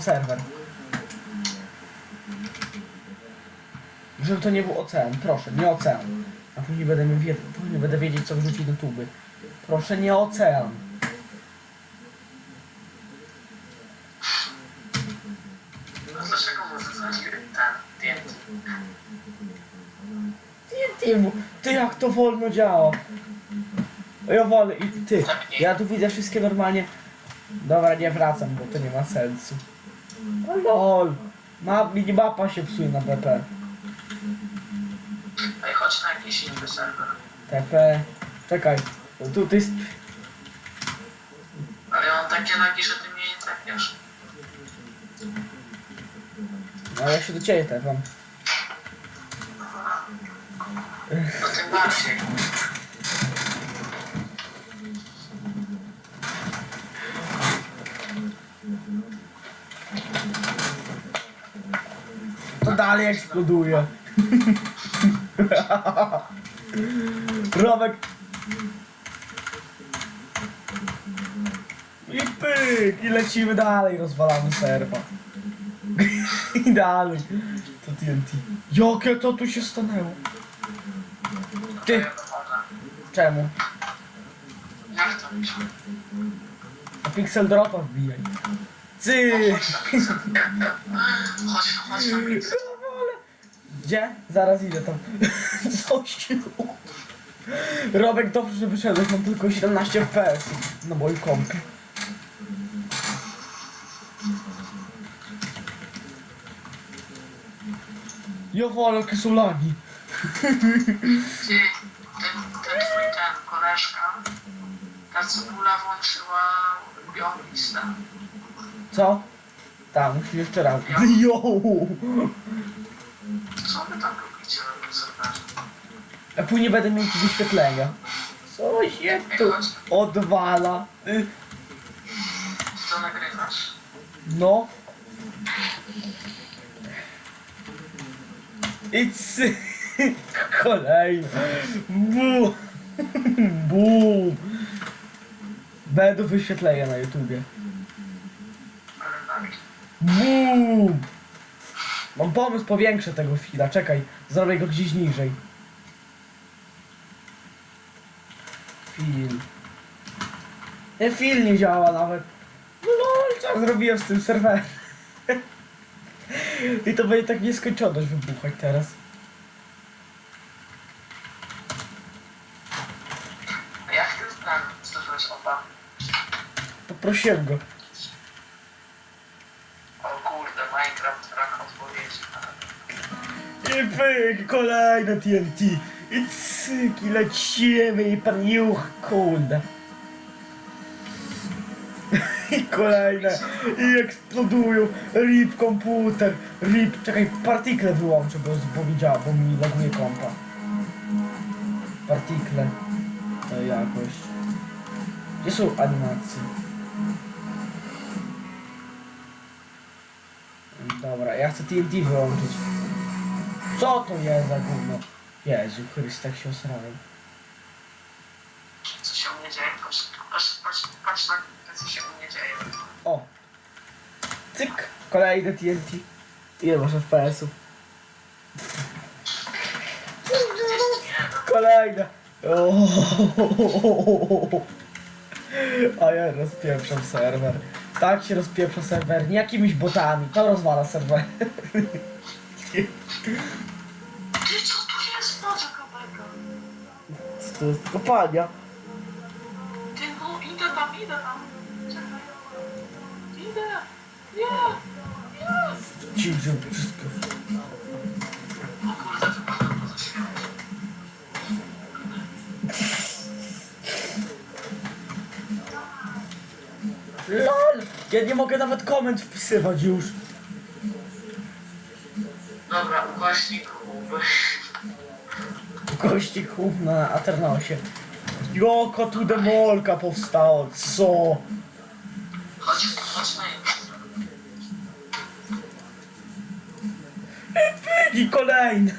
serwer. Żeby to nie był ocean, proszę, nie ocean. A później będę, miał wied- później będę wiedzieć, co wrzucić do tuby. Proszę, nie ocean. No ty, ty jak to wolno działa. Ja wolę i ty. Ja tu widzę wszystkie normalnie. Dobra, nie wracam, bo to nie ma sensu. Lol. Ma, minimapa się psuje na PP. Ej, chodź na jakiś inny serwer. TP. Czekaj. Tu jest. Ale ja mam takie lagi, że ty mnie nie trafiasz. No ja się do ciebie tepam. No tym bardziej. To dalej eksploduje. Romek. I pyk, i lecimy dalej, rozwalamy serwa. I dalej. To TNT. Jakie to tu się stanęło? Ty, czemu? Jak to? A pixel dropa wbijaj. Ty! Chodź, chodź na mnie. Gdzie? Zaraz idę tam. Coś Robek, dobrze, że wyszedłeś, mam tylko 17 FPS na moim kompie. Ja wolę, jakie są lagi. Ty, ten, ten twój ten koleżka, ta cebula włączyła białą listę. Co? Musisz jeszcze raz. Jo! Co wy tam robicie na serwerze? A później będę mieć wyświetlenia. Co się tu odwala? Y, to nagrywasz? No. I cy... Kolejny. Bum. Bum. Będą wyświetlenia na YouTubie. Bum. Mam pomysł, powiększę tego chwila. Czekaj, zrobię go gdzieś niżej. Film. Ten film nie działa nawet. No co zrobiłem z tym serwerem? I to będzie tak nieskończoność wybuchać teraz. A jak ty tam zdążyłeś opa? Poprosiłem go. O kurde, Minecraft brak odpowiedzi. I pyk, kolejne TNT. I cyk, i lecimy, i pan juch, kurde. I kolejne, i eksplodują. RIP komputer, RIP, czekaj, partikle wyłączę, bo, bo widziałem, bo mi laguje kompa. Partikle, to jakość. Gdzie są animacje? Dobra, ja chcę TNT wyłączyć. Co to jest za gówno? Jezu Chryste, jak się osrałem. Co się u mnie dzieje? Patrz, patrz, patrz, patrz na co się u mnie dzieje. O! Cyk! Kolejne TNT. Ile masz FPS-ów? Kolejne! O, A ja rozpieprzam serwer. Tak się rozpieprza serwer, nie jakimiś botami. To rozwala serwer. Ty, co tu jest? Po co kabelka? To jest kopalnia. Ty, no, idę tam, idę tam. Czekaj. Idę. Nie. Nie. Ci, że wszystko. O kurde, wypadłem poza świat. LOL! Ja nie mogę nawet koment wpisywać już. Kuby. Gości kup na Aternosie. Joko tu demolka powstało, co? Chodź, chodź na jedno. I kolejny.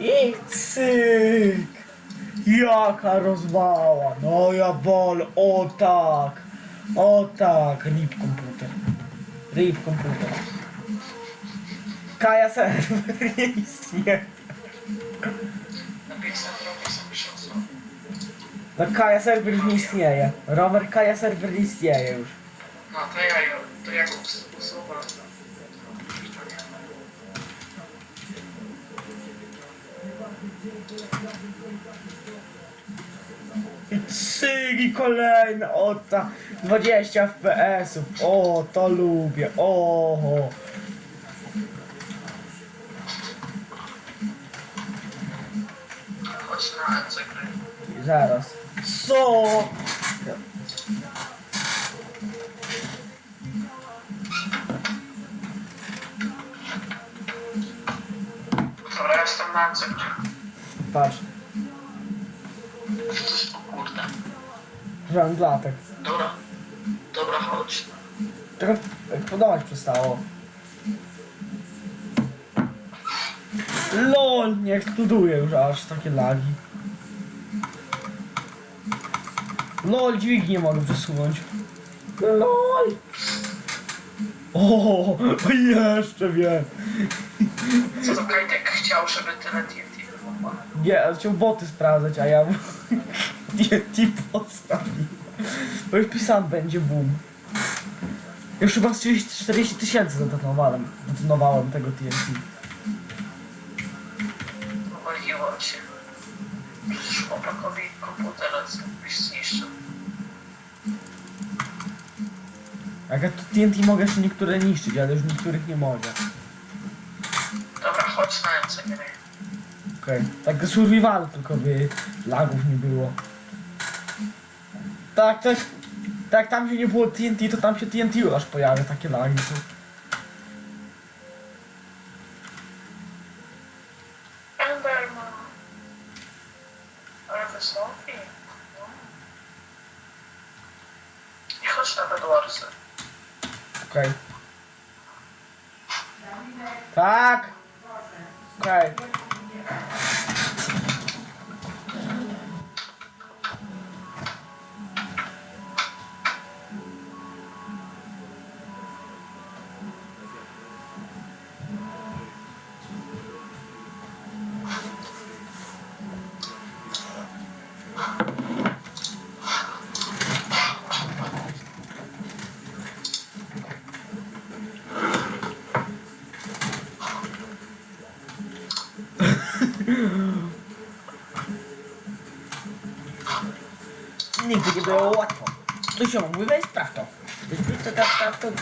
I cyk. Jaka rozwała. No ja wolę. O tak. O tak. Rip komputer. Rip komputer. Kaja serwer nie istnieje. No Kaja serwer nie istnieje. Rower Kaja serwer nie istnieje już. No to ja to ja go cygi kolejne, o ta 20 FPS-ów, o to lubię, o. Chodź. Zaraz. Co? Dobra, jestem na. Patrz, kurde. żanglatek. Dobra. Dobra, chodź. Tylko podobać przestało. LOL, nie eksploduje już aż takie lagi. LOL, dźwignię nie mogę przesunąć. LOL! O, jeszcze wiem. Co to Kajtek chciał, żeby tyle? Nie, ale chciał boty sprawdzać, a ja mu TNT podstawił. Bo już pisałem, będzie boom. Już chyba z 30 40 tysięcy zadetonowałem, detonowałem tego TNT. Powaliło cię. Przecież chłopakowi komputer byś zniszczył. Jak ja tu TNT mogę jeszcze niektóre niszczyć, ale już niektórych nie mogę. Dobra, chodź na MC gry. Okej. Tak survival tylko by lagów nie było. Tak, tak. Tak, tam się nie było TNT, to tam się TNT aż pojawia, takie lagi są. Enderman. Ale wysoki. No. I chodź na Bedwarsy. Okej. Tak! Okej. Nigdy nie było łatwo. Tu się mówi, weź sprawdź to. To, to, to.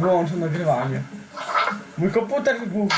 Wyłączę nagrywanie. Mój komputer wybuchł.